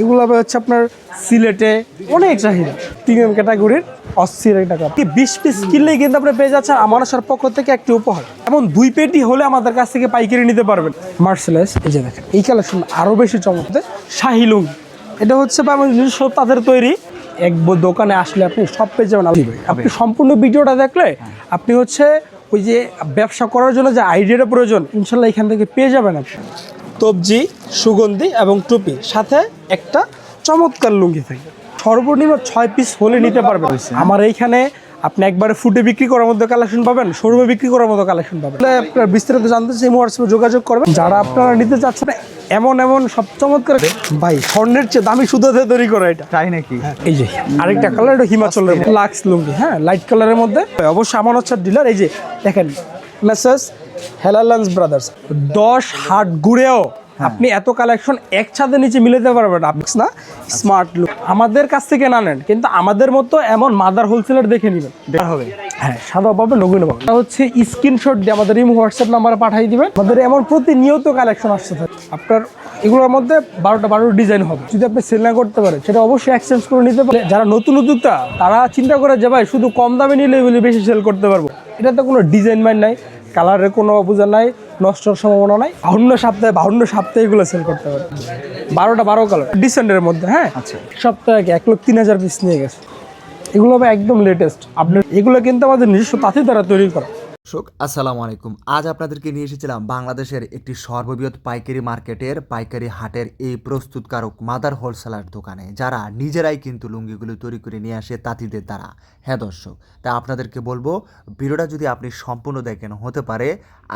এগুলো হচ্ছে আপনার সিলেটে অনেক চাহিদা। প্রিমিয়াম ক্যাটাগরির অস্থির একটা কাপ। কি বিশ পিস কিনলেই কিন্তু আপনি পেয়ে যাচ্ছেন আমানসার পক্ষ থেকে একটি উপহার। এমন দুই পেটি হলে আমাদের কাছ থেকে পাইকারি নিতে পারবেন। মার্সেলাইস এই যে দেখেন এই কালেকশন আরও বেশি চমৎকার শাহি লুঙ্গি। এটা হচ্ছে বা আমার নিজস্ব তাদের তৈরি। এক দোকানে আসলে আপনি সব পেয়ে যাবেন। আপনি আপনি সম্পূর্ণ ভিডিওটা দেখলে আপনি হচ্ছে ওই যে ব্যবসা করার জন্য যে আইডিয়াটা প্রয়োজন ইনশাল্লাহ এখান থেকে পেয়ে যাবেন আপনি। তবজি সুগন্ধি এবং টুপি। সাথে একটা চমৎকার লুঙ্গি থাকে। সর্বনিম্ন ছয় পিস হলে নিতে পারবেন। আমার এইখানে আপনি একবারে ফুটে বিক্রি করার মতো কালেকশন পাবেন শোরুমে বিক্রি করার মতো কালেকশন পাবেন। আপনার বিস্তারিত জানতে চাই হোয়াটসঅ্যাপে যোগাযোগ করবেন। যারা আপনারা নিতে চাচ্ছেন এমন এমন সব চমৎকার ভাই স্বর্ণের চেয়ে দামি সুতাতে তৈরি করা এটা। তাই নাকি? এই যে আরেকটা কালার এটা হিমাচলের লাক্স লুঙ্গি। হ্যাঁ লাইট কালারের মধ্যে। অবশ্যই আমার হচ্ছে ডিলার এই যে দেখেন মেসেজ হেলালান্স ব্রাদার্স। দশ হাট ঘুরেও আপনি এত কালেকশন এক ছাদের নিচে মিলাতে পারবেন আপনি না স্মার্ট লুক আমাদের কাছ থেকে না নেন কিন্তু আমাদের মতো এমন মাদার হোলসেলার দেখে নেবেন। বের হবে। হ্যাঁ। সাদা পাবে নগুন পাবে এটা হচ্ছে স্ক্রিনশট দিয়ে আমাদের এই হোয়াটসঅ্যাপ নাম্বারে পাঠিয়ে দিবেন। আমাদের এমন প্রতিনিয়ত কালেকশন আসতে থাকে আপনার এগুলোর মধ্যে বারোটা বারো ডিজাইন হবে। যদি আপনি সেল না করতে পারেন সেটা অবশ্যই এক্সচেঞ্জ করে নিতে পারে যারা নতুন উদ্যোক্তা তারা চিন্তা করে যে ভাই শুধু কম দামে নিলে এগুলি বেশি সেল করতে পারব। এটাতে কোনো ডিজাইন মাইন নাই। কালারের কোনো অবুজা নাই নষ্টর সম্ভাবনা নাই। বাহান্ন সপ্তাহে বাহান্ন সপ্তাহে এগুলো সেল করতে পারে বারোটা বারো কালার ডিসেন্ডের মধ্যে হ্যাঁ? আচ্ছা। সপ্তাহে এক লক্ষ তিন হাজার পিস নিয়ে গেছে। এগুলো হবে একদম লেটেস্ট আপনার এগুলো কিন্তু আমাদের নিজস্ব তাঁতি দ্বারা তৈরি করা। দর্শক, আসসালামু আলাইকুম। আজ আপনাদেরকে নিয়ে এসেছিলাম বাংলাদেশের একটি সর্ববৃহৎ পাইকারি মার্কেটের, পাইকারি হাটের এই প্রস্তুতকারক মাদার হোলসেলার দোকানে, যারা নিজেরাই কিন্তু লুঙ্গিগুলো তৈরি করে নিয়ে আসে তাঁতিদের দ্বারা। হ্যাঁ দর্শক, তা আপনাদেরকে বলব, ভিডিওটা যদি আপনি সম্পূর্ণ দেখেন হতে পারে,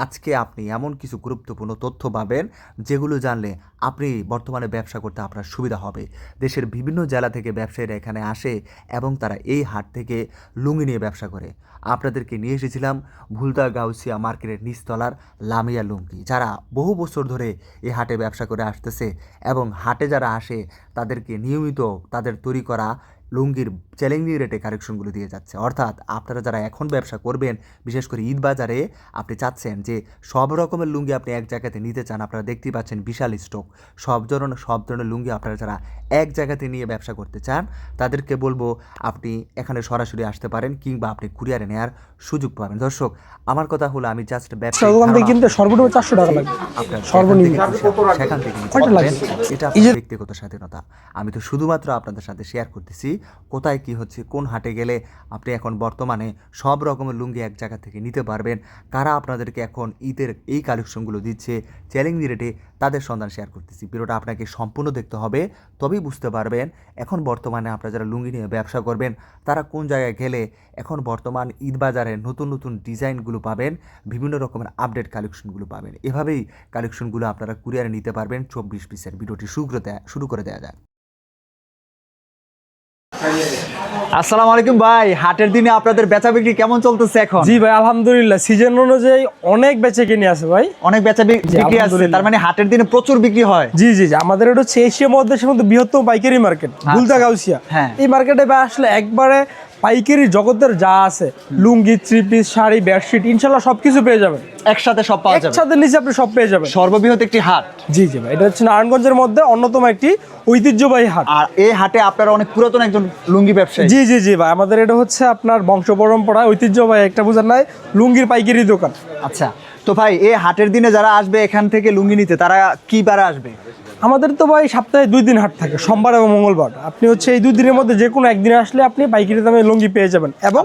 আজকে আপনি এমন কিছু গুরুত্বপূর্ণ তথ্য পাবেন, যেগুলো জানলে আপনি বর্তমানে ব্যবসা করতে আপনার সুবিধা হবে। দেশের বিভিন্ন জেলা থেকে ব্যবসায়ীরা এখানে আসে এবং তারা এই হাট থেকে লুঙ্গি নিয়ে ব্যবসা করে। আপনাদেরকে নিয়ে এসেছিলাম ভুলদা গাউসিয়া মার্কেটের নিচতলার লামিয়া লুঙ্গি, যারা বহু বছর ধরে এই হাটে ব্যবসা করে আসতেছে এবং হাটে যারা আসে, তাদেরকে নিয়মিত তাদের তৈরি করা লুঙ্গির চ্যালেঞ্জিং রেটে কারেকশনগুলো দিয়ে যাচ্ছে। অর্থাৎ আপনারা যারা এখন ব্যবসা করবেন বিশেষ করে ঈদ বাজারে আপনি চাচ্ছেন যে সব রকমের লুঙ্গি আপনি এক জায়গাতে নিতে চান আপনারা দেখতেই পাচ্ছেন বিশাল স্টক সব ধরনের সব ধরনের লুঙ্গি আপনারা যারা এক জায়গাতে নিয়ে ব্যবসা করতে চান তাদেরকে বলব আপনি এখানে সরাসরি আসতে পারেন কিংবা আপনি কুরিয়ারে নেওয়ার সুযোগ পাবেন। দর্শক আমার কথা হলো আমি জাস্ট ব্যবসা কিনতে সর্বনিম্ন চারশো টাকা লাগবে। আপনার সর্বনিম্ন। সেখান থেকে? এটা ব্যক্তিগত স্বাধীনতা। আমি তো শুধুমাত্র আপনাদের সাথে শেয়ার করতেছি কোথায় কি হচ্ছে, কোন হাটে গেলে আপনি এখন বর্তমানে সব রকমের লুঙ্গি এক জায়গা থেকে নিতে পারবেন। কারা আপনাদেরকে এখন ঈদের এই কালেকশনগুলো দিচ্ছে চ্যালেঞ্জ রেটে তাদের সন্ধান শেয়ার করতেছি। ভিডিওটা আপনাকে সম্পূর্ণ দেখতে হবে, তবেই বুঝতে পারবেন এখন বর্তমানে আপনারা যারা লুঙ্গি নিয়ে ব্যবসা করবেন, তারা কোন জায়গায় গেলে এখন বর্তমান ঈদ বাজারে নতুন নতুন ডিজাইনগুলো পাবেন, বিভিন্ন রকমের আপডেট কালেকশনগুলো পাবেন। এভাবেই কালেকশনগুলো আপনারা কুরিয়ারে নিতে পারবেন, চব্বিশ পিসের। ভিডিওটি শুরু করে দেয়া শুরু করে দেওয়া যায় আসসালামু আলাইকুম ভাই হাটের দিনে আপনাদের বেচা বিক্রি কেমন চলতেছে এখন? জি ভাই আলহামদুলিল্লাহ। সিজন অনুযায়ী অনেক বেচে কিনে আছে ভাই। অনেক বেচা বিক্রি আছে তার মানে হাটের দিনে প্রচুর বিক্রি হয়। জি জি জি। আমাদের এটা হচ্ছে এশিয়া মহাদেশের মধ্যে বৃহত্তম পাইকারি মার্কেট বুলদা গাউসিয়া হ্যাঁ। এই মার্কেটে আসলে একবারে পাইকারি জগতের যা আছে lungi three piece sari bedsheet ইনশাল্লাহ সবকিছু পেয়ে যাবেন। একসাথে সব পাওয়া যাবে। একসাথে নিচে আপনি সব পেয়ে যাবেন। সর্ববৃহৎ একটি হাট। জি জি ভাই এটা হচ্ছে নারায়ণগঞ্জের মধ্যে অন্যতম একটি ঐতিহ্যবাহী হাট। আর এই হাটে আপনারা অনেক পুরাতন একজন লুঙ্গি ব্যবসায়ী। জি জি জি ভাই আমাদের এটা হচ্ছে আপনার বংশ পরম্পরা ঐতিহ্যবাহী একটা বোঝার নাই লুঙ্গির পাইকারি দোকান। আচ্ছা তো ভাই এই হাটের দিনে যারা আসবে এখান থেকে লুঙ্গি নিতে তারা কি বারে আসবে? আমাদের তো ভাই সপ্তাহে দুই দিন হাট থাকে সোমবার এবং মঙ্গলবার। আপনি হচ্ছে এই দুই দিনের মধ্যে যে কোনো একদিনে আসলে আপনি পাইকারি দামে লুঙ্গি পেয়ে যাবেন। এবং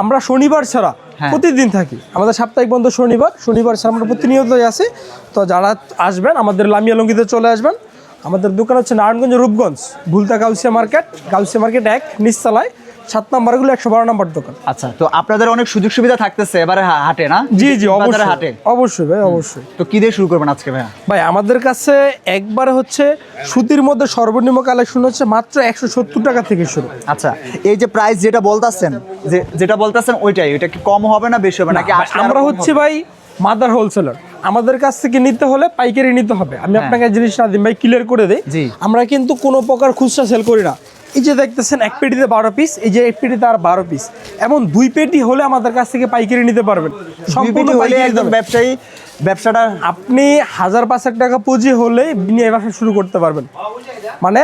আমরা শনিবার ছাড়া হ্যাঁ। প্রতিদিন থাকি। আমাদের সাপ্তাহিক বন্ধ শনিবার শনিবার ছাড়া আমরা প্রতিনিয়তই আছি তো যারা আসবেন আমাদের লামিয়া লুঙ্গিতে চলে আসবেন। আমাদের দোকান হচ্ছে নারায়ণগঞ্জ রূপগঞ্জ ভুলতা গাউসিয়া মার্কেট গাউসিয়া মার্কেট এক নিচতলায়। সাত নাম্বারগুলো একশো বারো নাম্বার দোকান। আচ্ছা তো আপনাদের অনেক সুযোগ সুবিধা থাকতেছে এবারে হাটে না? জি জি অবশ্যই হাটে? অবশ্যই ভাই অবশ্যই। তো কি দিয়ে শুরু করবেন আজকে ভাইয়া? ভাই আমাদের কাছে একবারে হচ্ছে সুতির মধ্যে সর্বনিম্ন কালেকশন হচ্ছে মাত্র একশো সত্তর টাকা থেকে শুরু। আচ্ছা এই যে প্রাইস যেটা বলতাছেন যে যেটা বলতাছেন ওইটাই ওইটা কি কম হবে না বেশি হবে? নাকি ভাই, আমরা হচ্ছে ভাই মাদার হোলসেলার আমাদের কাছ থেকে নিতে হলে পাইকারি নিতে হবে। আমি হ্যাঁ। আপনাকে জিনিস নাদিম ভাই ক্লিয়ার করে দিই। আমরা কিন্তু কোনো প্রকার খুচরা সেল করি না। এই যে দেখতেছেন এক পেটিতে বারো পিস এই যে এক পেটিতে আর বারো পিস এমন দুই পেটি হলে আমাদের কাছ থেকে পাইকারি নিতে পারবেন। সম্পূর্ণ হলে একজন ব্যবসায়ী ব্যবসাটা আপনি হাজার পাঁচেক টাকা পুঁজি হলেই নিয়ে ব্যবসা শুরু করতে পারবেন। মানে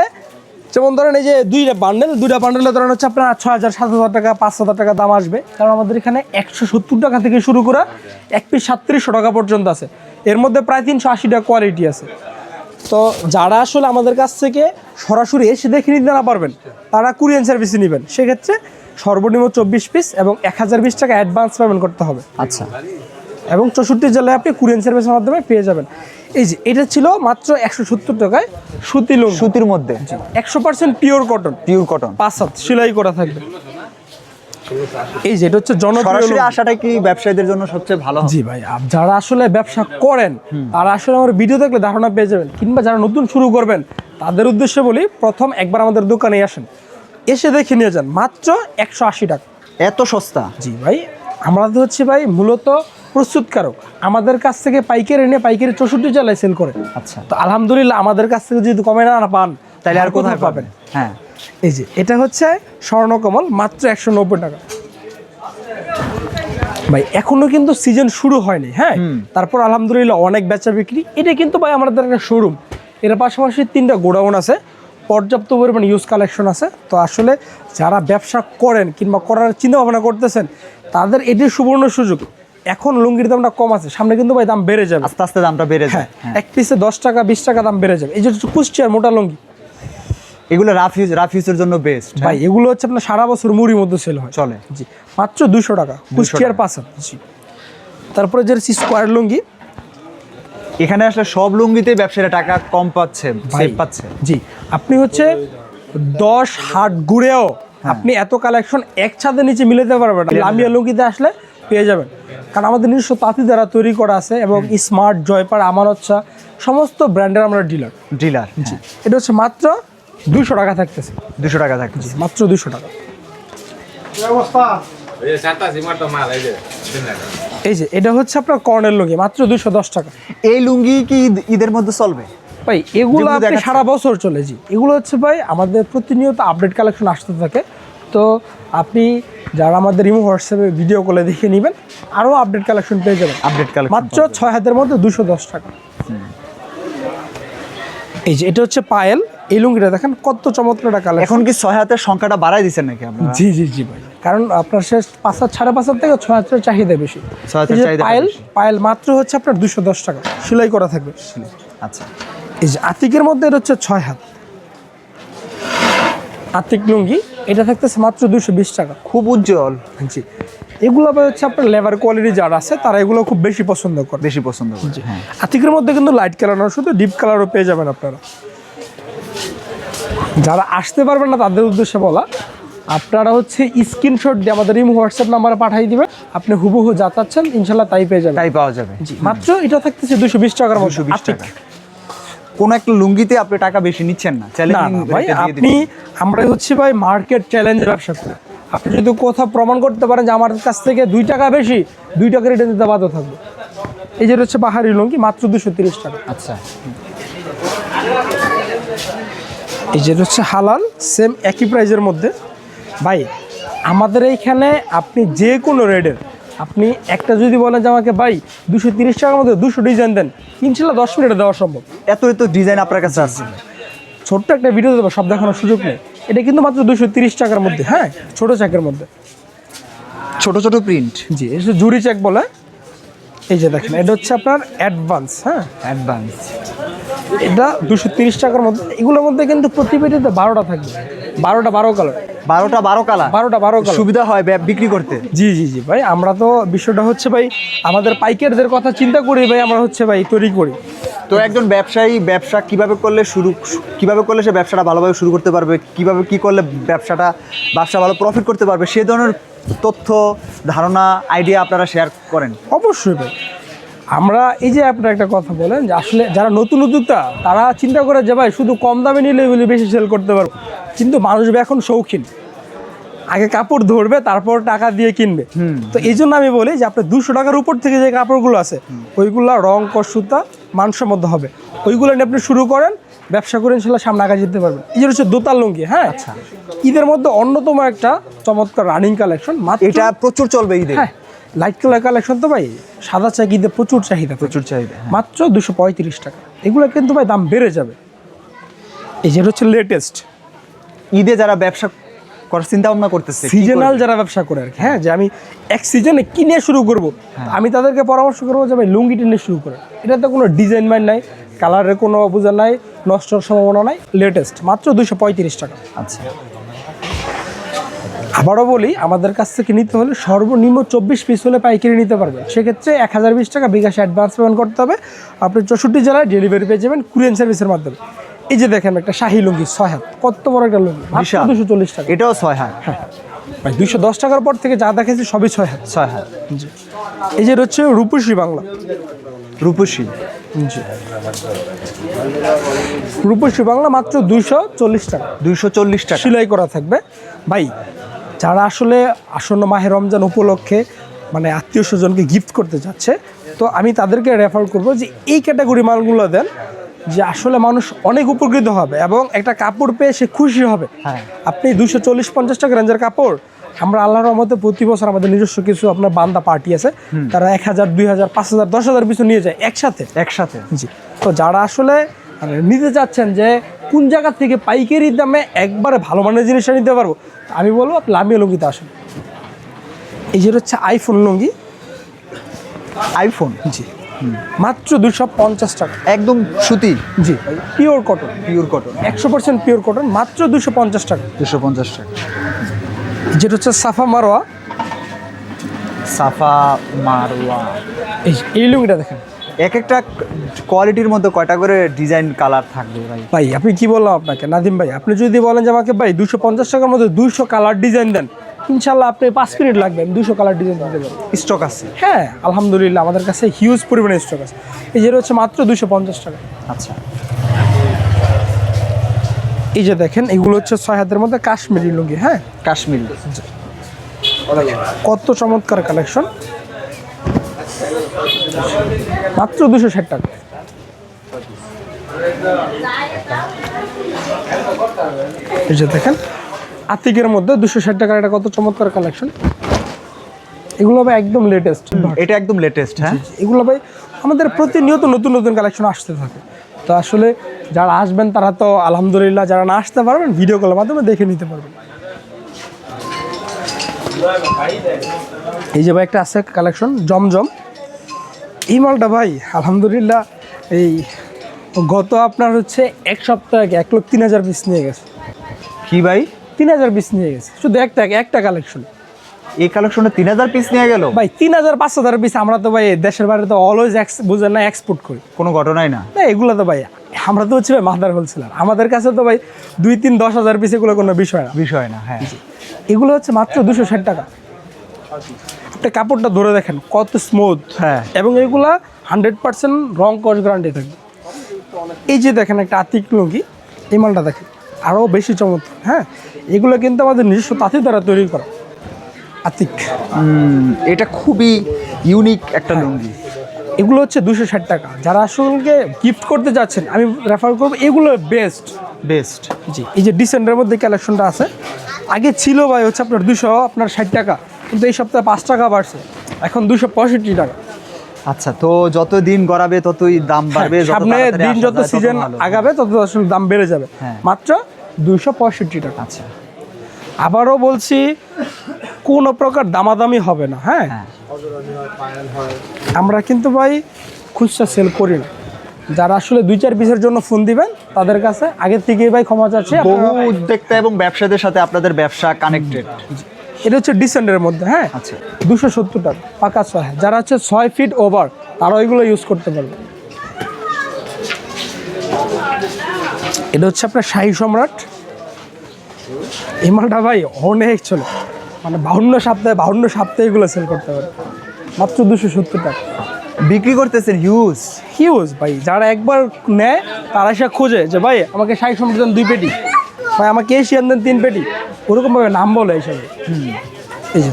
যেমন ধরেন এই যে দুইটা বান্ডেল দুইটা বান্ডেলে ধরেন হচ্ছে আপনার ছ হাজার সাত হাজার টাকা পাঁচ হাজার টাকা দাম আসবে। কারণ আমাদের এখানে একশো সত্তর টাকা থেকে শুরু করা এক পিস সাতত্রিশশো টাকা পর্যন্ত আছে। এর মধ্যে প্রায় তিনশো আশি টাকা কোয়ালিটি আছে। তো যারা আসলে আমাদের কাছ থেকে সরাসরি এসে দেখে নিতে না পারবেন তারা কুরিয়ান সার্ভিসে নেবেন। সেক্ষেত্রে সর্বনিম্ন চব্বিশ পিস এবং এক হাজার বিশ টাকা অ্যাডভান্স পেমেন্ট করতে হবে। আচ্ছা। এবং চৌষট্টি জেলায় আপনি কুরিয়ান সার্ভিসের মাধ্যমে পেয়ে যাবেন। এই যে এটা ছিল মাত্র একশো সত্তর টাকায় সুতি লুঙ্গি। সুতির মধ্যে? একশো percent pure cotton pure cotton পাঁচ হাত সেলাই করা থাকবে। এই যে এটা হচ্ছে জনপ্রিয়। আসাটাই কি ব্যবসায়ীদের জন্য সবচেয়ে ভালো জি ভাই যারা আসলে ব্যবসা করেন তারা আসলে আমার ভিডিও দেখলে ধারণা পেয়ে যাবেন কিংবা যারা নতুন শুরু করবেন তাদের উদ্দেশ্যে বলি প্রথম একবার আমাদের দোকানে আসেন। এসে দেখে নিয়ে যান মাত্র একশো আশি টাকা। এত সস্তা? জি ভাই আমরা তো হচ্ছে ভাই মূলত প্রস্তুতকারক। আমাদের কাছ থেকে পাইকারি এনে পাইকারি চৌষট্টি জেলায় সেল করে। আচ্ছা। তো আলহামদুলিল্লাহ আমাদের কাছ থেকে যদি কমে না পান তাহলে আর কোথায় পাবেন? হ্যাঁ। এই যে এটা হচ্ছে স্বর্ণকমল মাত্র একশো নব্বই টাকা। ভাই এখনও কিন্তু সিজন শুরু হয়নি হ্যাঁ? তারপর আলহামদুলিল্লাহ অনেক বেচা বিক্রি। এটা কিন্তু ভাই আমাদের একটা শোরুম এর পাশাপাশি তিনটা গোডাউন আছে পর্যাপ্ত পরিমাণ ইউজ কালেকশন আছে। তো আসলে যারা ব্যবসা করেন কিংবা করার চিন্তা ভাবনা করতেছেন তাদের এটি সুবর্ণ সুযোগ। এখন লুঙ্গির দামটা কম আছে সামনে কিন্তু ভাই দাম বেড়ে যাবে। আস্তে আস্তে দামটা বেড়ে হ্যাঁ যায় হ্যাঁ। এক পিসে দশ টাকা বিশ টাকা দাম বেড়ে যাবে। এই যে কুষ্টিয়ার মোটা লুঙ্গি এগুলো রাফ ইউজ রাফ ইউজের জন্য বেস্ট ভাই এগুলো হচ্ছে আপনার সারা বছর মুড়ির মধ্যে সেল হয়। চলে। জি মাত্র দুশো টাকা কুষ্টিয়ার পাশে জি। তারপরে যে স্কোয়ার লুঙ্গি। এখানে আসলে সব লুঙ্গিতে ব্যবসায়ীরা টাকা কম পাচ্ছে সেভ পাচ্ছে। জি আপনি হচ্ছে দশ হাট ঘুরেও আপনি এত কালেকশন এক ছাদের নিচে মিলাতে পারবেন না। লামিয়া লুঙ্গিতে আসলে পেয়ে যাবেন। কারণ আমাদের নিজস্ব তাঁতি দ্বারা তৈরি করা আছে এবং স্মার্ট জয়পার আমানত সমস্ত ব্র্যান্ডের আমরা ডিলার ডিলার জি এটা হচ্ছে মাত্র দুশো টাকা থাকতেছে। দুশো টাকা থাকছে মাত্র দুশো টাকা. এই যে এটা হচ্ছে আপনার কর্নের লুঙ্গি মাত্র দুশো দশ টাকা। এই লুঙ্গি কি ঈদ- ঈদের মধ্যে চলবে? ভাই এগুলো আপনি সারা বছর চলে জি। এগুলো হচ্ছে ভাই আমাদের প্রতিনিয়ত আপডেট কালেকশন আসতে থাকে। তো আপনি যারা আমাদের ইমো হোয়াটসঅ্যাপে ভিডিও কলে দেখে নেবেন আরও আপডেট কালেকশন পেয়ে যাবেন। আপডেট কালেকশন মাত্র ছয় হাতের মধ্যে দুশো দশ টাকা। এই যে এটা হচ্ছে পায়েল। এই লুঙ্গিটা দেখেন কত চমৎকার একটা কালেকশন এখন কি ছয় হাতের সংখ্যাটা বাড়াই দিচ্ছেন নাকি আপনারা? জি জি জি ভাই। কারণ আপনার শেষ পাঁচ হাজার সাড়ে পাঁচ হাজার থেকে ছয় হাজার চাহিদা বেশি। পায়েল পায়েল মাত্র হচ্ছে আপনার দুশো দশ টাকা। সেলাই করা থাকবে। আচ্ছা। এই যে আতিকের মধ্যে এটা হচ্ছে ছয় হাত। আতিক লুঙ্গি এটা থাকতেছে মাত্র দুশো বিশ টাকা। খুব উজ্জ্বল। জি। এগুলো হচ্ছে আপনার লেবার কোয়ালিটি যারা আছে তারা এগুলো খুব বেশি পছন্দ করে। বেশি পছন্দ করে হ্যাঁ। আতিকের মধ্যে কিন্তু লাইট কালার না শুধু ডিপ কালারও পেয়ে যাবেন আপনারা। যারা আসতে পারবেন না তাদের উদ্দেশ্যে বলা আপনারা হচ্ছে স্ক্রিনশট দিয়ে আমাদের ইম হোয়াটসঅ্যাপ নাম্বারে পাঠিয়ে দিবেন। আপনি হুবহু যা চাচ্ছেন ইনশাল্লাহ তাই পেয়ে যাবেন। তাই পাওয়া যাবে। জি মাত্র এটা থাকতেছে দুশো বিশ টাকার মতো। 220 আতিক। টাকা। কোন একটা লুঙ্গিতে আপনি টাকা বেশি নিচ্ছেন না না চ্যালেঞ্জিং ভাই আপনি আমরা হচ্ছে ভাই মার্কেট চ্যালেঞ্জ ব্যবসা করি। আপনি যদি কোথাও প্রমাণ করতে পারেন যে আমার কাছ থেকে দুই টাকা বেশি দুই টাকা রিটার্ন দিতে বাধ্য থাকবে। এই যেটা হচ্ছে পাহাড়ি লুঙ্গি মাত্র দুশো তিরিশ টাকা। আচ্ছা। এই যেটা হচ্ছে হালাল সেম একই প্রাইজের মধ্যে। ভাই আমাদের এইখানে আপনি যে কোনো রেডের আপনি একটা যদি বলেন যে আমাকে ভাই দুশো তিরিশ টাকার মধ্যে দুশো ডিজাইন দেন ইনশাল্লাহ দশ মিনিটে দেওয়া সম্ভব। এত এত ডিজাইন আপনার কাছে আছে। ছোট্ট একটা ভিডিও দেবো সব দেখানোর সুযোগ নেই। এটা কিন্তু মাত্র দুশো তিরিশ টাকার মধ্যে হ্যাঁ? ছোট চাকের মধ্যে। ছোট ছোট প্রিন্ট জি এটা জুরি চেক বলে। এই যে দেখেন এটা হচ্ছে আপনার অ্যাডভান্স হ্যাঁ? অ্যাডভান্স এটা দুশো তিরিশ টাকার মধ্যে এগুলোর মধ্যে কিন্তু প্রতি পেটিতে বারোটা থাকবে বারোটা বারো কালার বারোটা বারো কালার বারোটা বারো সুবিধা হয় বিক্রি করতে। জি জি জি ভাই আমরা তো বিষয়টা হচ্ছে ভাই আমাদের পাইকারদের কথা চিন্তা করি ভাই আমরা হচ্ছে ভাই তৈরি করি। তো একজন ব্যবসায়ী ব্যবসা কীভাবে করলে শুরু কীভাবে করলে সে ব্যবসাটা ভালোভাবে শুরু করতে পারবে কীভাবে কি করলে ব্যবসাটা ব্যবসা ভালো প্রফিট করতে পারবে সে ধরনের তথ্য ধারণা আইডিয়া আপনারা শেয়ার করেন। অবশ্যই ভাই আমরা এই যে আপনার একটা কথা বলেন যে আসলে যারা নতুন উদ্যোক্তা তারা চিন্তা করে যে ভাই শুধু কম দামে নিলে এগুলি বেশি সেল করতে পারব। কিন্তু মানুষ এখন শৌখিন। আগে কাপড় ধরবে তারপর টাকা দিয়ে কিনবে। তো এই জন্য আমি বলি যে আপনার দুশো টাকার উপর থেকে যে কাপড়গুলো আছে ওইগুলো রং কসুতা মানসম্মত হবে। ওইগুলো নিয়ে আপনি শুরু করেন ব্যবসা করে ইনশাল্লাহ সামনে আগে যেতে পারবেন। এই যে হচ্ছে দোতাল লুঙ্গি হ্যাঁ? আচ্ছা। ঈদের মধ্যে অন্যতম একটা চমৎকার রানিং কালেকশন এটা প্রচুর চলবে ঈদে। হ্যাঁ। লাইট কালার কালেকশন তো ভাই সাদা চাকিতে প্রচুর চাহিদা প্রচুর চাহিদা হ্যাঁ। মাত্র দুশো পঁয়ত্রিশ টাকা। এগুলো কিন্তু ভাই দাম বেড়ে যাবে। এই যেটা হচ্ছে লেটেস্ট ঈদে যারা ব্যবসা করার চিন্তা ভাবনা করতেছে সিজনাল যারা ব্যবসা করে আর কি হ্যাঁ যে আমি এক সিজনে কিনে শুরু করব হ্যাঁ। আমি তাদেরকে পরামর্শ করব যে ভাই লুঙ্গি টেনে শুরু করে। এটাতে কোনো ডিজাইন মাইন নাই কালারের কোনো অবুজা নাই নষ্টর সম্ভাবনা নাই লেটেস্ট মাত্র দুশো পঁয়ত্রিশ টাকা। আচ্ছা। আবারও বলি আমাদের কাছ থেকে নিতে হলে সর্বনিম্ন চব্বিশ পিস হলে পাইকারি নিতে পারবেন। সেক্ষেত্রে এক হাজার বিশ টাকা বিকাশে অ্যাডভান্স পেমেন্ট করতে হবে। আপনি চৌষট্টি জেলায় ডেলিভারি পেয়ে যাবেন কুরিয়ান সার্ভিসের মাধ্যমে। এই যে দেখেন একটা শাহি লুঙ্গি ছয় হাত কত বড় একটা লুঙ্গি। দুশো চল্লিশ টাকা। এটাও ছয় হাত। ভাই দুইশো দশ টাকার পর থেকে যা দেখেছি সবই ছয় হাত। ছয় হাত। জি। এই যে হচ্ছে রূপসী বাংলা। রূপসী জি। রূপসী বাংলা মাত্র দুইশো চল্লিশ টাকা। দুইশো চল্লিশ টাকা। সেলাই করা থাকবে। ভাই যারা আসলে আসন্ন মাহে রমজান উপলক্ষে মানে আত্মীয় স্বজনকে গিফট করতে যাচ্ছে তো আমি তাদেরকে রেফার করব যে এই ক্যাটাগরি মালগুলো দেন যে আসলে মানুষ অনেক উপকৃত হবে এবং একটা কাপড় পেয়ে সে খুশি হবে। হ্যাঁ। আপনি দুশো চল্লিশ পঞ্চাশ টাকা রেঞ্জের কাপড় আমরা আল্লাহর রহমতে প্রতি বছর আমাদের নিজস্ব কিছু আপনার বান্দা পার্টি আছে তারা এক হাজার দুই হাজার পাঁচ হাজার দশ হাজার পিছু নিয়ে যায় একসাথে। একসাথে। জি তো যারা আসলে মানে নিতে চাচ্ছেন যে কোন জায়গা থেকে পাইকারি দামে একবারে ভালো মানের জিনিসটা নিতে পারব? আমি বলব আপনি লামিয়া লুঙ্গিতে আসুন। এই যে হচ্ছে আইফোন লুঙ্গি। আইফোন জি। মাত্র দুশো পঞ্চাশ টাকা। একদম সুতি? জি। পিওর কটন পিওর কটন একশো পার্সেন্ট পিওর কটন মাত্র দুশো পঞ্চাশ টাকা। দুশো পঞ্চাশ টাকা। যেটা হচ্ছে সাফা মারোয়া। সাফা মারোয়া। এই এই লুঙ্গিটা দেখেন। এক একটা কোয়ালিটির মধ্যে কয়টা করে ডিজাইন কালার থাকবে ভাই? ভাই আপনি কি বললাম আপনাকে? নাদিম ভাই আপনি যদি বলেন যে আমাকে ভাই দুশো পঞ্চাশ টাকার মধ্যে দুইশো কালার ডিজাইন দেন ইনশাল্লাহ আপনি পাঁচ মিনিট লাগবে আমি দুশো কালার ডিজাইন দিতে পারব। স্টক আছে? হ্যাঁ আলহামদুলিল্লাহ আমাদের কাছে হিউজ পরিমাণে স্টক আছে। এই যেটা হচ্ছে মাত্র দুশো পঞ্চাশ টাকা। আচ্ছা। এই যে দেখেন এগুলো হচ্ছে ছয় হাতের মধ্যে কাশ্মীরি লুঙ্গি হ্যাঁ? কাশ্মীরি। কত চমৎকার কালেকশন মাত্র দুশো ষাট টাকা। এই যে দেখেন আতিকের মধ্যে দুশো ষাট টাকার একটা কত চমৎকার কালেকশন এগুলো ভাই একদম লেটেস্ট এটা একদম লেটেস্ট হ্যাঁ? এগুলো ভাই আমাদের প্রতিনিয়ত নতুন নতুন কালেকশন আসতে থাকে। তো আসলে যারা আসবেন তারা তো আলহামদুলিল্লাহ যারা না আসতে পারবেন ভিডিও কলের মাধ্যমে দেখে নিতে পারবেন। এই যে ভাই একটা আছে কালেকশন জমজম। এই মালটা ভাই আলহামদুলিল্লাহ এই গত আপনার হচ্ছে এক সপ্তাহ আগে এক লক্ষ তিন হাজার পিস নিয়ে গেছে। কি ভাই? তিন হাজার পিস নিয়ে গেছে। শুধু একটা একটা কালেকশন এই কালেকশনে তিন হাজার পিস নিয়ে গেল? ভাই তিন হাজার পাঁচ হাজার পিস আমরা তো ভাই দেশের বাইরে তো অলওয়েজ বুঝেন না এক্সপোর্ট করি। কোনো ঘটনাই না। না এগুলো তো ভাই আমরা তো হচ্ছে ভাই মাদার হোলসেলার আমাদের কাছে তো ভাই দুই তিন দশ হাজার পিস এগুলো কোনো বিষয় না। বিষয় না হ্যাঁ। এগুলো হচ্ছে মাত্র দুশো ষাট টাকা। আপনি কাপড়টা ধরে দেখেন কত স্মুথ হ্যাঁ। এবং এগুলা হান্ড্রেড পার্সেন্ট রং কস গ্যারান্টি থাকবে। এই যে দেখেন একটা আতিক লুঙ্গি এই মালটা দেখেন আরও বেশি চমৎকার হ্যাঁ? এগুলো কিন্তু আমাদের নিজস্ব তাঁতি দ্বারা তৈরি করা। আতিক। এটা খুবই ইউনিক একটা লুঙ্গি। এগুলো হচ্ছে দুশো ষাট টাকা। যারা আসলে গিফট করতে যাচ্ছেন আমি রেফার করব এগুলো বেস্ট বেস্ট জি এই যে ডিসেন্ডারের মধ্যে কালেকশনটা আছে। আগে ছিল ভাই হচ্ছে আপনার দুশো আপনার ষাট টাকা। কিন্তু এই সপ্তাহে পাঁচ টাকা বাড়ছে। এখন দুশো পঁয়ষট্টি টাকা। আচ্ছা তো যত দিন গড়াবে ততই দাম বাড়বে সামনে দিন যত সিজন। আগাবে তত আসলে দাম বেড়ে যাবে। হ্যাঁ। মাত্র দুইশো পঁয়ষট্টি টাকা। আচ্ছা। আবারও বলছি কোনো প্রকার দামাদামি হবে না হ্যাঁ? হ্যাঁ। আমরা কিন্তু ভাই খুচরা সেল করি না। যারা আসলে দুই চার পিসের জন্য ফোন দিবেন তাদের কাছে আগের থেকেই ভাই ক্ষমা চাচ্ছি। বহু উদ্যোক্তা এবং ব্যবসায়ীদের সাথে আপনাদের ব্যবসা কানেক্টেড এটা হচ্ছে ডিসেন্ডের মধ্যে হ্যাঁ? আচ্ছা। দুশো সত্তর টাকা পাকা ছয় যারা হচ্ছে ছয় ফিট ওভার তারা ওইগুলো ইউজ করতে পারবে। এটা হচ্ছে আপনার শাহী সম্রাট। এই মালটা ভাই অনেক ছিল মানে বাউন্ন সপ্তাহে বাউন্ন সপ্তাহে এগুলো সেল করতে পারে মাত্র দুশো সত্তর টাকা বিক্রি করতেছেন হিউজ হিউজ ভাই যারা একবার নেয় তারা এসে খোঁজে যে ভাই আমাকে শাহী সম্রাট দুই পেটি। ভাই আমাকে এশিয়ান দেন তিন পেটি। ওরকমভাবে নাম বলে এইসব। এই যে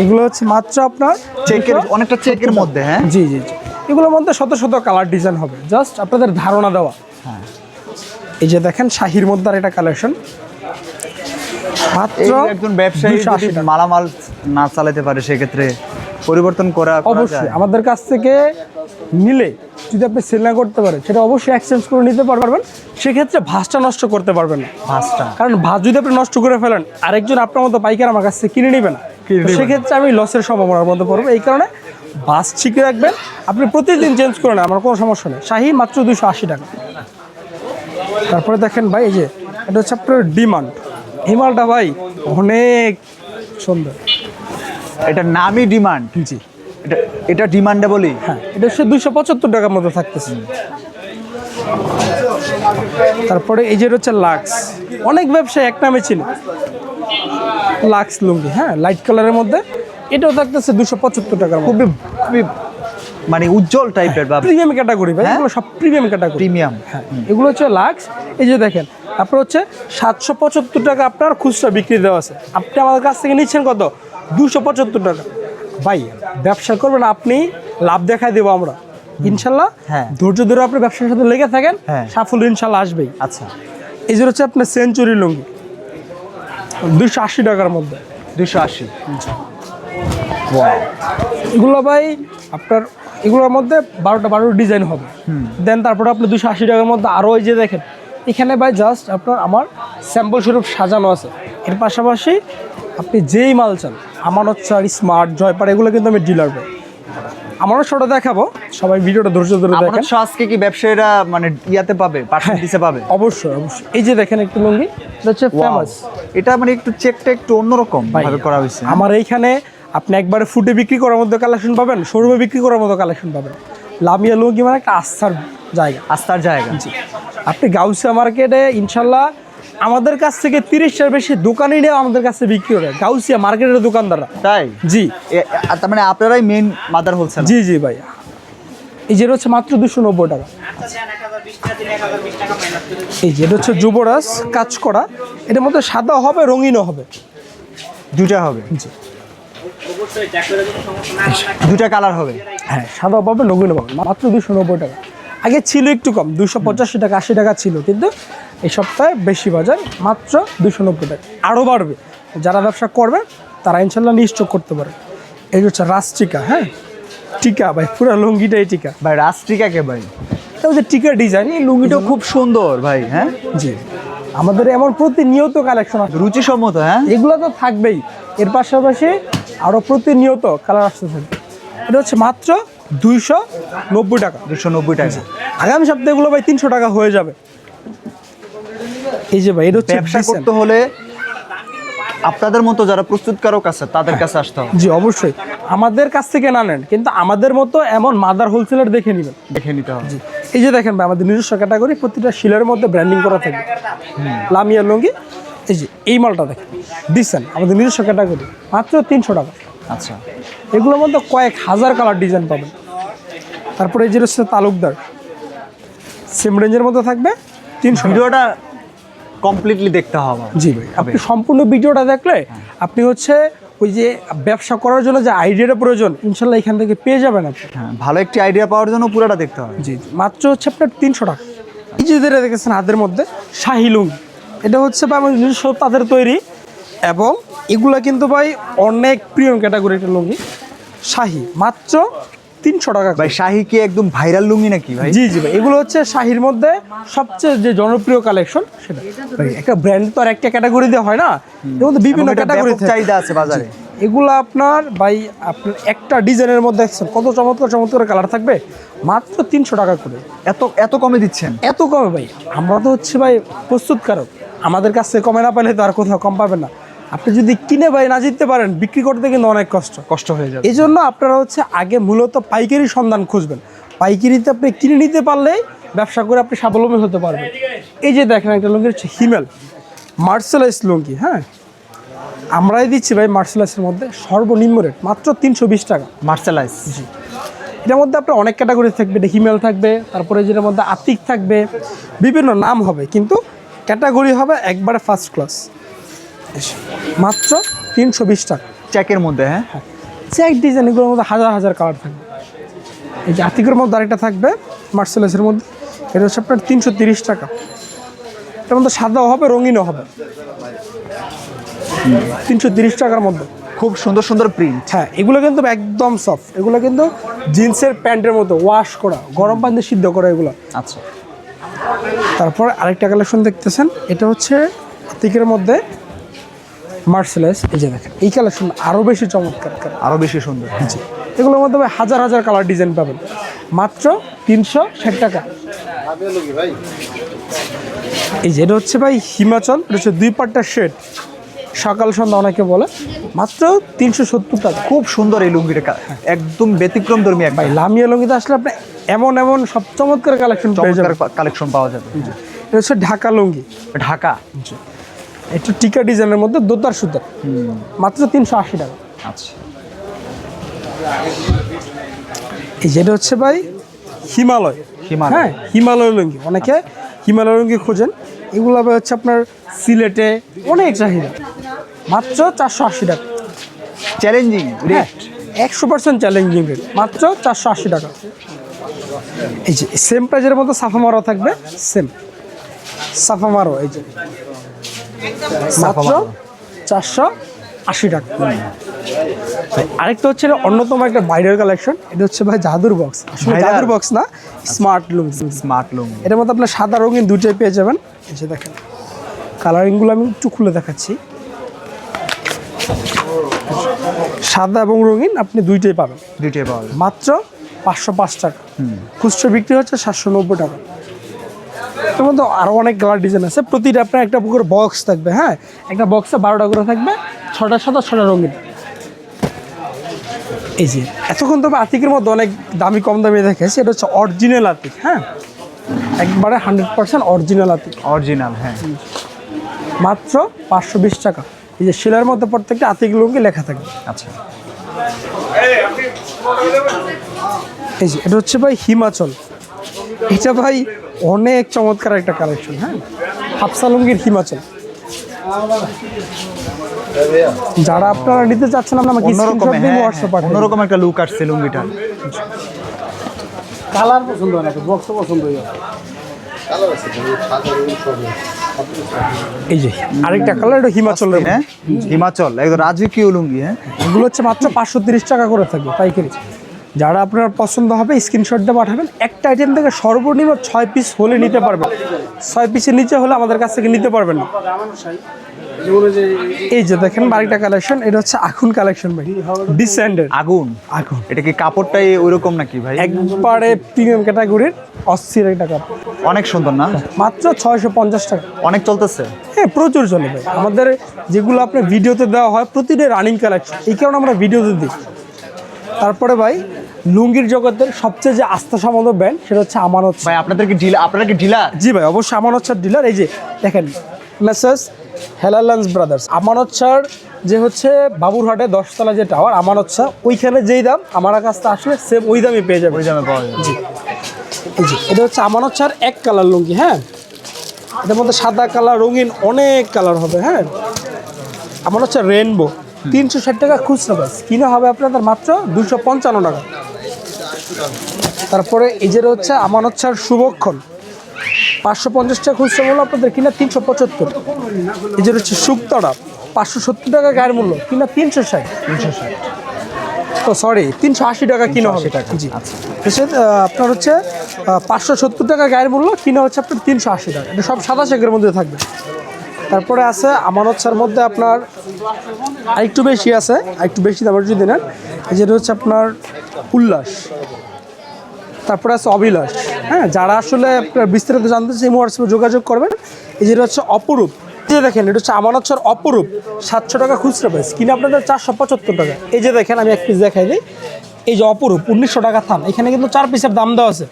এগুলো হচ্ছে মাত্র আপনার চেকের অনেকটা চেকের মধ্যে হ্যাঁ? জি জি জি। এগুলোর মধ্যে শত শত কালার ডিজাইন হবে। জাস্ট আপনাদের ধারণা দেওয়া। হ্যাঁ। এই যে দেখেন শাহির মধ্যে আর একটা কালেকশন। মাত্র একজন ব্যবসায়ী 280 যদি মালামাল না চালাতে পারে সেক্ষেত্রে পরিবর্তন করা অবশ্যই। আমাদের কাছ থেকে নিলে যদি আপনি সেল না করতে পারেন সেটা অবশ্যই এক্সচেঞ্জ করে নিতে পারবেন। সেক্ষেত্রে ভাসটা নষ্ট করতে পারবেন না। ভাঁজটা। কারণ ভাত যদি আপনি নষ্ট করে ফেলেন আরেকজন আপনার মতো পাইকার আমার কাছ থেকে কিনে নেবে না। কিনে তো নেবে না। সেক্ষেত্রে আমি লসের সম্ভাবনার মধ্যে পড়ব। এই কারণে বাস ঠিক রাখবেন। আপনি প্রতিদিন চেঞ্জ করে নেন আমার কোনো সমস্যা নেই। শাহি মাত্র দুশো আশি টাকা। তারপরে দেখেন ভাই এই যে এটা হচ্ছে আপনার ডিমান্ড হিমালটা ভাই অনেক সুন্দর। এটা নামই ডিমান্ড জি। এটা এটা ডিমান্ডেবলই হ্যাঁ এটা হচ্ছে দুশো পঁচাত্তর টাকার মধ্যে থাকতেছে। তারপরে এই যে হচ্ছে লাক্স অনেক ব্যবসায়ী এক নামে ছিল। লাক্স লুঙ্গি হ্যাঁ লাইট কালারের মধ্যে। এটাও থাকতেছে দুশো পঁচাত্তর টাকার খুবই খুবই মানে উজ্জ্বল টাইপের বা প্রিমিয়াম ক্যাটাগরি ভাই এগুলো সব প্রিমিয়াম ক্যাটাগরি প্রিমিয়াম হ্যাঁ এগুলো হচ্ছে লাক্স এই যে দেখেন আপনার হচ্ছে সাতশো পঁচাত্তর টাকা আপনার খুচরা বিক্রি দেওয়া আছে। আপনি আমাদের কাছ থেকে নিচ্ছেন কত? দুশো পঁচাত্তর টাকা। ভাই ব্যবসা করবেন আপনি লাভ দেখাই দেবো আমরা। ইনশাল্লাহ হ্যাঁ। ধৈর্য ধরে আপনি ব্যবসার সাথে লেগে থাকেন হ্যাঁ। সাফল্য ইনশাল্লাহ আসবেই। আচ্ছা। এই যে হচ্ছে আপনার সেঞ্চুরি লুঙ্গি দুশো আশি টাকার মধ্যে। দুশো আশি। এগুলো ভাই আপনার এগুলোর মধ্যে বারোটা বারোটা ডিজাইন হবে। দেন তারপরে আপনি দুশো আশি টাকার মধ্যে আরও এই যে দেখেন এখানে ভাই জাস্ট আপনার আমার স্যাম্পল স্বরূপ সাজানো আছে। এর পাশাপাশি আপনি যেই মাল চান আমার হচ্ছে আর স্মার্ট জয়পার এগুলো কিন্তু আমি ডিলার ভাই। আমারও ছোটো দেখাবো সবাই ভিডিওটা ধৈর্য ধরে দেখেন। আজকে কি ব্যবসায়ীরা মানে ইয়াতে পাবে পার্সেন্টেজে পাবে? অবশ্যই অবশ্যই। এই যে দেখেন একটু লুঙ্গি এটা হচ্ছে ফেমাস এটা মানে একটু চেকটা একটু অন্যরকম ভাবে করা হয়েছে। আমার এইখানে আপনি একবারে ফুটে বিক্রি করার মধ্যে কালেকশন পাবেন শোরুমে বিক্রি করার মতো কালেকশন পাবেন। লামিয়া লুঙ্গি মানে একটা আস্থার জায়গা। আস্থার জায়গা। আপনি গাউসিয়া মার্কেটে ইনশাল্লাহ আমাদের কাছ থেকে তিরিশটার বেশি দোকানই নিয়ে আমাদের কাছে বিক্রি করে গাউসিয়া মার্কেটের দোকানদাররা। তাই? জি। তার মানে আপনারাই মেন মাদার হোলসেল জি জি ভাই এই যে এটা হচ্ছে মাত্র দুশো নব্বই টাকা। এই যে এটা হচ্ছে যুবরাজ কাজ করা। এটার মধ্যে সাদা হবে রঙিনও হবে। দুটা হবে? জি। দুটা কালার হবে। হ্যাঁ সাদা পাবে রঙিনও পাবে। মাত্র দুশো নব্বই টাকা। আগে ছিল একটু কম দুশো পঁচাশি টাকা আশি টাকা ছিল কিন্তু এই সপ্তাহে বেশি বাজার মাত্র দুশো নব্বই টাকা। আরও বাড়বে। যারা ব্যবসা করবে তারা ইনশাল্লাহ নিশ্চয় করতে পারে এই হচ্ছে রাস্টিকা হ্যাঁ? টিকা ভাই পুরো লুঙ্গিটাই টিকা। ভাই রাস্ট্রিকা কে ভাই? টিকা ডিজাইন এই লুঙ্গিটা খুব সুন্দর ভাই হ্যাঁ? জি। আমাদের এমন প্রতিনিয়ত কালেকশন আছে। রুচিসম্মত হ্যাঁ? এগুলো তো থাকবেই। এর পাশাপাশি আরও প্রতিনিয়ত কালার আসতে থাকবে এটা হচ্ছে মাত্র দুইশো নব্বই টাকা। দুশো নব্বই টাকা। আগামী সপ্তাহে এগুলো ভাই তিনশো টাকা হয়ে যাবে। এই যে ভাই এটা হচ্ছে ব্যবসা করতে হলে আপনাদের মতো যারা প্রস্তুতকারক আছে তাদের কাছে আসতে হবে। জি অবশ্যই। আমাদের কাছ থেকে না নেন কিন্তু আমাদের মতো এমন মাদার হোলসেলার দেখে নেবেন। দেখে নিতে হবে। এই যে দেখেন ভাই আমাদের নিজস্ব ক্যাটাগরি প্রতিটা শিলের মধ্যে ব্র্যান্ডিং করা থাকে। লামিয়া লুঙ্গি এই যে এই মালটা দেখেন ডিসেন্ট আমাদের নিজস্ব ক্যাটাগরি মাত্র তিনশো টাকা। আচ্ছা। এগুলোর মধ্যে কয়েক হাজার কালার ডিজাইন পাবেন। তারপরে এই যে হচ্ছে তালুকদার সেম রেঞ্জের মধ্যে থাকবে তিনশো ভিডিওটা কমপ্লিটলি দেখতে হবে। জি ভাই আপনি সম্পূর্ণ ভিডিওটা দেখলে আপনি হচ্ছে ওই যে ব্যবসা করার জন্য যে আইডিয়াটা প্রয়োজন ইনশাল্লাহ এখান থেকে পেয়ে যাবেন আপনি। হ্যাঁ ভালো একটি আইডিয়া পাওয়ার জন্য পুরোটা দেখতে হবে। জি। মাত্র হচ্ছে আপনার তিনশো টাকা। এই যে যেটা দেখেছেন হাতের মধ্যে শাহি লুঙ্গি এটা হচ্ছে বা নিজস্ব তাদের তৈরি এবং এগুলা কিন্তু ভাই অনেক প্রিয় ক্যাটাগরি একটা লুঙ্গি শাহি। মাত্র তিনশো টাকা। ভাই শাহি কি একদম ভাইরাল লুঙ্গি নাকি ভাই? জি জি ভাই এগুলো হচ্ছে শাহির মধ্যে সবচেয়ে যে জনপ্রিয় কালেকশন সেটা। ভাই একটা ব্র্যান্ড তো আর একটা ক্যাটাগরি দিয়ে হয় না? এর মধ্যে বিভিন্ন ক্যাটাগরি চাহিদা আছে বাজারে। এগুলো আপনার ভাই আপনার একটা ডিজাইনের মধ্যে দেখছেন কত চমৎকার চমৎকার কালার থাকবে? মাত্র তিনশো টাকা করে। এত এত কমে দিচ্ছেন? এত কমে ভাই। আমরা তো হচ্ছে ভাই প্রস্তুতকারক। আমাদের কাছ কমে না পেলে তো আর কোথাও কম পাবেন না। আপনি যদি কিনে ভাই না জিততে পারেন বিক্রি করতে কিন্তু অনেক কষ্ট। কষ্ট হয়ে যাবে। এই জন্য আপনারা হচ্ছে আগে মূলত পাইকারি সন্ধান খুঁজবেন। পাইকারিতে আপনি কিনে নিতে পারলেই ব্যবসা করে আপনি স্বাবলম্বী হতে পারবেন। এই যে দেখেন একটা লুঙ্গি হচ্ছে হিমেল। মার্সেলাইস লুঙ্গি হ্যাঁ? আমরাই দিচ্ছি ভাই মার্সেলাইসের মধ্যে সর্বনিম্ন রেট মাত্র তিনশো বিশ টাকা। মার্শালাইজ এটার মধ্যে আপনার অনেক ক্যাটাগরি থাকবে এটা হিমেল থাকবে তারপরে যেটার মধ্যে আতিক থাকবে বিভিন্ন নাম হবে কিন্তু ক্যাটাগরি হবে একবারে ফার্স্ট ক্লাস মাত্র তিনশো বিশ টাকা। চেকের মধ্যে হ্যাঁ? চেক ডিজাইন এগুলোর মধ্যে হাজার হাজার কালার থাকবে। এই যে আতিকের মধ্যে আরেকটা থাকবে মার্সেলাসের মধ্যে। এটা হচ্ছে আপনার তিনশো তিরিশ টাকা। এটার মধ্যে সাদাও হবে রঙিনও হবে। তিনশো তিরিশ টাকার মধ্যে। খুব সুন্দর সুন্দর প্রিন্ট হ্যাঁ এগুলো কিন্তু একদম সফট এগুলো কিন্তু জিন্সের প্যান্টের মতো ওয়াশ করা গরম পানিতে সিদ্ধ করা এগুলো। আচ্ছা। তারপর আরেকটা কালেকশন দেখতেছেন এটা হচ্ছে আতিকের মধ্যে মার্সেলাইজ এই যে দেখেন এই কালেকশন আরও বেশি চমৎকার আরও বেশি সুন্দর। জি এগুলোর মাধ্যমে হাজার হাজার কালার ডিজাইন পাবেন। মাত্র তিনশো ষাট টাকা। এই যেটা হচ্ছে ভাই হিমাচল এটা হচ্ছে দুই পাট্টার শেড। সকাল সন্ধ্যা অনেকে বলে মাত্র তিনশো সত্তর টাকা। খুব সুন্দর এই লুঙ্গিটা একদম ব্যতিক্রম ধর্মী এক ভাই লামিয়া লুঙ্গিতে আসলে আপনি এমন এমন সব চমৎকার কালেকশন কালেকশন পাওয়া যাবে। এটা হচ্ছে ঢাকা লুঙ্গি। ঢাকা। একটু টিকা ডিজাইনের মধ্যে দোতার সুতার মাত্র তিনশো আশি টাকা। আচ্ছা। এই যেটা হচ্ছে ভাই হিমালয়। হিমালয়। হ্যাঁ হিমালয় লুঙ্গি। অনেকে হিমালয় লুঙ্গি খোঁজেন। এগুলো হচ্ছে আপনার সিলেটে অনেক চাহিদা। মাত্র চারশো আশি টাকা। চ্যালেঞ্জিং হ্যাঁ একশো পার্সেন্ট চ্যালেঞ্জিং রেট মাত্র চারশো আশি টাকা। এই যে সেম প্রাইজের মতো সাফা মারো থাকবে সেম সাফা মারো এই যে। মাত্র চারশো আশি টাকা। আরেকটা হচ্ছে অন্যতম একটা বাইরের কালেকশন এটা হচ্ছে ভাই জাদুর বক্স আসলে জাদুর বক্স না স্মার্ট লুঙ্গি স্মার্ট লুঙ্গি এটার মধ্যে আপনার সাদা রঙিন দুটোই পেয়ে যাবেন। যে দেখেন কালারিংগুলো আমি একটু খুলে দেখাচ্ছি। সাদা এবং রঙিন আপনি দুইটাই পাবেন। দুইটাই যাবে। মাত্র পাঁচশো পাঁচ টাকা। খুচরো বিক্রি হচ্ছে সাতশো নব্বই টাকা। এর মধ্যে আরও অনেক কালার ডিজাইন আছে। প্রতিটা আপনার একটা করে বক্স থাকবে হ্যাঁ? একটা বক্সে বারোটা করে থাকবে ছটা সাদা ছটা রঙিন। এই যে এতক্ষণ তবে আতিকের মধ্যে অনেক দামি কম দামি দেখেছি এটা হচ্ছে অরিজিনাল আতিক হ্যাঁ? একবারে hundred percent original Atik. Original হ্যাঁ। মাত্র পাঁচশো বিশ টাকা। এই যে শিলার মধ্যে প্রত্যেকটা আতিক লুঙ্গি লেখা থাকবে। আচ্ছা। এই যে এটা হচ্ছে ভাই হিমাচল। এটা ভাই অনেক চমৎকার একটা কালেকশন হ্যাঁ? হাফসা লুঙ্গির হিমাচল। যারা আপনারা নিতে চাচ্ছেন আমরা আমাকে স্ক্রিনশট দিয়ে হ্যাঁ, পাঠান অন্যরকম একটা লুক আসছে লুঙ্গিটা কালার পছন্দ হয় না বক্স পছন্দ হয় এই যে আরেকটা কালার এটা হিমাচলের হ্যাঁ হিমাচল একদম রাজকীয় লুঙ্গি হ্যাঁ। এগুলো হচ্ছে মাত্র পাঁচশো তিরিশ টাকা করে থাকবে পাইকারি। যারা আপনার পছন্দ হবে স্ক্রিনশট দিয়ে পাঠাবেন। একটা আইটেম থেকে সর্বনিম্ন ছয় পিস হলে নিতে পারবেন। ছয় পিসের নিচে হলে আমাদের কাছ থেকে নিতে পারবেন না। এই যে দেখেন বাড়িটা কালেকশন এটা হচ্ছে আগুন কালেকশন ভাই। ডিসেন্ডের আগুন? আগুন। এটা কি কাপড়টাই ওইরকম নাকি ভাই? একবারে প্রিমিয়াম ক্যাটাগরির অস্থির একটা কাপড়। অনেক সুন্দর না? মাত্র ছয়শো পঞ্চাশ টাকা। অনেক চলতেছে? হ্যাঁ প্রচুর চলে ভাই। আমাদের যেগুলো আপনার ভিডিওতে দেওয়া হয় প্রতিটা রানিং কালেকশন এই কারণে আমরা ভিডিওতে দিই। তারপরে ভাই লুঙ্গির জগতের সবচেয়ে যে আস্থা সম্বন্ধ ব্র্যান্ড সেটা হচ্ছে আমানত ভাই আপনাদের কি ডিলার আপনারা কি ডিলার জি ভাই অবশ্যই আমানত স্যার ডিলার এই যে দেখেন মেসেজ হেলালান্স ব্রাদার্স আমানত স্যার যে হচ্ছে বাবুরহাটে দশতলা যে টাওয়ার আমানত স্যার ওইখানে যেই দাম আমার কাছ থেকে আসলে সেম ওই দামই পেয়ে যাবে ওই দামে পাওয়া যায় জি। যে এটা হচ্ছে আমানত স্যার এক কালার লুঙ্গি হ্যাঁ? এটার মধ্যে সাদা কালার রঙিন অনেক কালার হবে হ্যাঁ? আমার হচ্ছে রেনবো তিনশো ষাট টাকা খুচরো প্রাইস কিনা হবে আপনাদের মাত্র দুশো পঞ্চান্ন টাকা। তারপরে এই যে হচ্ছে আমার হচ্ছে আর শুভক্ষণ পাঁচশো পঞ্চাশ টাকা খুচরা মূল্য আপনাদের কিনা তিনশো পঁচাত্তর। এই যে হচ্ছে শুক্তরা পাঁচশো সত্তর টাকা গায়ের মূল্য কিনা তিনশো ষাট। তিনশো ষাট ও সরি তিনশো আশি টাকা কিনা হবে। টাকা জি। আচ্ছা। আপনার হচ্ছে পাঁচশো সত্তর টাকা গায়ের মূল্য কিনা হচ্ছে আপনার তিনশো আশি টাকা। এটা সব সাদা শেখের মধ্যে থাকবে। তারপরে আছে আমানত স্যার মধ্যে আপনার আরেকটু বেশি আছে, আরেকটু বেশি দামের যদি নেন যেটা হচ্ছে আপনার উল্লাস। তারপরে আছে অবিলাস হ্যাঁ যারা আসলে বিস্তারিত জানতে চাই হোয়াটসঅ্যাপে যোগাযোগ করবেন। এই যেটা হচ্ছে অপরূপ। যে দেখেন, এটা হচ্ছে আমানত স্যার অপরূপ। সাতশো টাকা খুচরা প্রাইস কিনে আপনাদের চারশো পঁচাত্তর টাকা। এই যে দেখেন, আমি এক পিস দেখাই দিই। এই যে অপরূপ, উনিশশো টাকা থান। এখানে কিন্তু চার পিসের দাম দেওয়া আছে।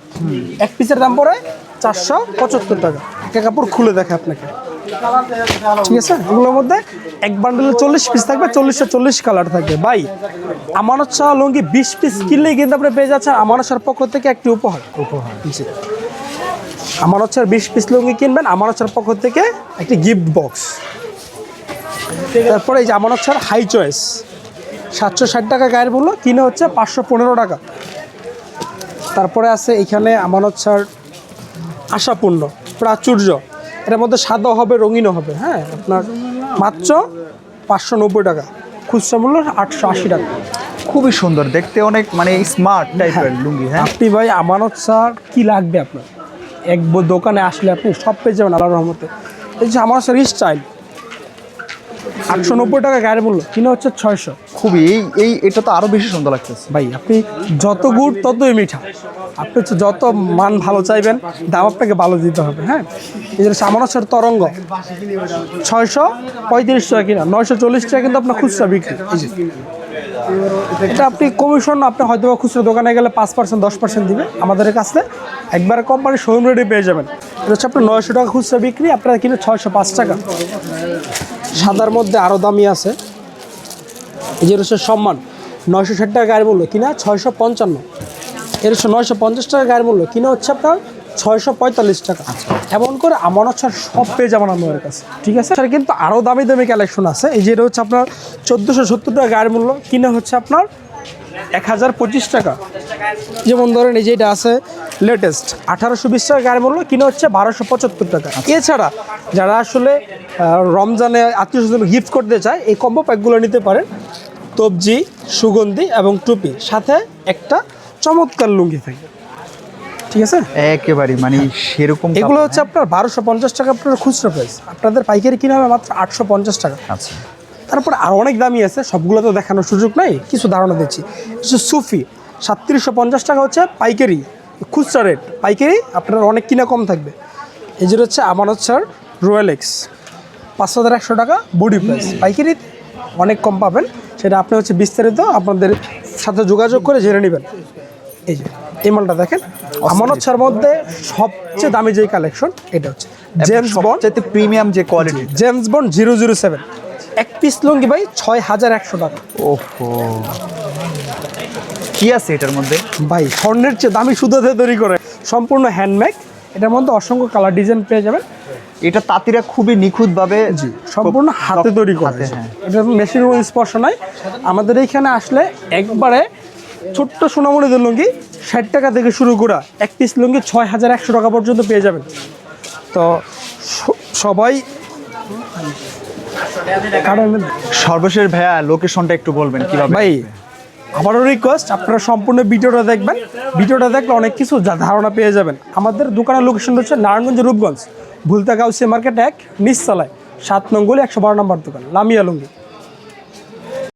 এক পিসের দাম পড়ে চারশো পঁচাত্তর টাকা। একটা কাপড় খুলে দেখে আপনাকে। ঠিক আছে? এগুলোর মধ্যে এক বান্ডেলে চল্লিশ পিস থাকবে চল্লিশটা চল্লিশ কালার থাকবে। ভাই আমানত শাহ লুঙ্গি বিশ পিস কিনলেই কিন্তু আপনি পেয়ে যাচ্ছেন আমানত শাহর পক্ষ থেকে একটি উপহার। উপহার। জি। আমানত শাহর বিশ পিস লুঙ্গি কিনবেন আমানত শাহর পক্ষ থেকে একটি গিফট বক্স তারপরে এই যে আমানত শাহর হাই চয়েস সাতশো ষাট টাকা গায়ের বলল কিনে হচ্ছে পাঁচশো পনেরো টাকা। তারপরে আছে এখানে আমানত শাহর আশাপূর্ণ প্রাচুর্য। এটার মধ্যে সাদা হবে রঙিনও হবে হ্যাঁ? আপনার মাত্র পাঁচশো নব্বই টাকা। খুচরা মূল্য আটশো আশি টাকা। খুবই সুন্দর দেখতে অনেক মানে স্মার্ট টাইপের লুঙ্গি হ্যাঁ? আপনি ভাই আমানত স্যার কী লাগবে আপনার? এক দোকানে আসলে আপনি সব পেয়ে যাবেন আল্লাহ রহমতে। এই যে আমার স্যার স্টাইল আটশো নব্বই টাকা গাড়ি মূল্য কিনা হচ্ছে ছয়শো। খুবই এই এই এটা তো আরও বেশি সুন্দর লাগতেছে। ভাই আপনি যত গুড় ততই মিঠা। আপনি হচ্ছে যত মান ভালো চাইবেন দাম আপনাকে ভালো দিতে হবে হ্যাঁ? এই যে সামানসের তরঙ্গ ছয়শো পঁয়ত্রিশ টাকা কিনা নয়শো চল্লিশ টাকা কিন্তু আপনার খুচরা বিক্রি এটা আপনি কমিশন আপনি হয়তো বা খুচরা দোকানে গেলে পাঁচ পার্সেন্ট দশ পার্সেন্ট দিবে আমাদের কাছে একবার কোম্পানির শোরুম রেডি পেয়ে যাবেন। এটা হচ্ছে আপনার নয়শো টাকা খুচরা বিক্রি আপনারা কিনে ছয়শো পাঁচ টাকা। সাদার মধ্যে আরও দামি আছে। এই যে সম্মান। নয়শো ষাট টাকা গাড়ি মূল্য কিনা? ছয়শো পঞ্চান্ন। এর হচ্ছে নয়শো পঞ্চাশ টাকা গাড়ি মূল্য কিনা হচ্ছে আপনার ছয়শো পঁয়তাল্লিশ টাকা। এমন করে আমার হচ্ছে সব পেয়ে যাবেন আমার কাছে। ঠিক আছে? স্যার কিন্তু আরও দামি দামি কালেকশন আছে। এই যে এটা হচ্ছে আপনার চোদ্দোশো সত্তর টাকা গাড়ি মূল্য কিনা হচ্ছে আপনার এক হাজার পঁচিশ টাকা। যেমন ধরেন এই যে এটা আছে লেটেস্ট আঠারোশো বিশ টাকা গাড়ি মূল্য কিনে হচ্ছে বারোশো পঁচাত্তর টাকা। এছাড়া যারা আসলে রমজানে আত্মীয় স্বজন গিফট করতে চায় এই কম্বো প্যাকগুলো নিতে পারেন। তবজি সুগন্ধি এবং টুপি। সাথে একটা চমৎকার লুঙ্গি থাকে। ঠিক আছে? একেবারে মানে সেরকম এগুলো হচ্ছে আপনার বারোশো পঞ্চাশ টাকা আপনার খুচরা প্রাইস আপনাদের পাইকারি কিনে হবে মাত্র আটশো পঞ্চাশ টাকা। হ্যাঁ? আচ্ছা। তারপর আরও অনেক দামি আছে সবগুলো তো দেখানোর সুযোগ নাই কিছু ধারণা দিচ্ছি। হচ্ছে সুফি সাতত্রিশশো পঞ্চাশ টাকা হচ্ছে পাইকারি। খুচরা রেট পাইকারি আপনার অনেক কিনা কম থাকবে। এই যেটা হচ্ছে আমার হচ্ছে রয়্যাল এক্স পাঁচ হাজার একশো টাকা বডি প্রাইস পাইকারি অনেক কম পাবেন। সেটা আপনি হচ্ছে বিস্তারিত আপনাদের সাথে যোগাযোগ করে জেনে নেবেন। এই যে এই মালটা দেখেন। আমার হচ্ছে মধ্যে সবচেয়ে দামি যে কালেকশন এটা হচ্ছে জেমস বন্ড সবচাইতে প্রিমিয়াম যে quality James Bond zero zero seven এক পিস লুঙ্গি ভাই ছয় হাজার একশো টাকা। ওহো। কি আছে এটার মধ্যে? ভাই স্বর্ণের চেয়ে দামি সুতাতে তৈরি করে। সম্পূর্ণ হ্যান্ডমেক এটার মধ্যে অসংখ্য কালার ডিজাইন পেয়ে যাবেন। এটা তাঁতিরা খুবই নিখুঁত ভাবে সম্পূর্ণ হাতে তৈরি করে। হ্যাঁ। এটা মেশিনের কোনো স্পর্শ নাই। আমাদের এইখানে আসলে একবারে ছোট্ট সোনামণিদের লুঙ্গি ষাট টাকা থেকে শুরু করা এক পিস লুঙ্গি ছয় হাজার একশো টাকা পর্যন্ত পেয়ে যাবেন। তো সবাই সর্বশেষ ভাইয়া লোকেশনটা একটু বলবেন কীভাবে ভাই আবারও রিকোয়েস্ট আপনারা সম্পূর্ণ ভিডিওটা দেখবেন। ভিডিওটা দেখলে অনেক কিছু ধারণা পেয়ে যাবেন। আমাদের দোকানের লোকেশন হচ্ছে নারায়ণগঞ্জ রূপগঞ্জ ভুলতা গাউসি মার্কেট এক, নিচতলায়, সাত নঙ্গলি একশো বারো নম্বর দোকান, লামিয়া লুঙ্গি।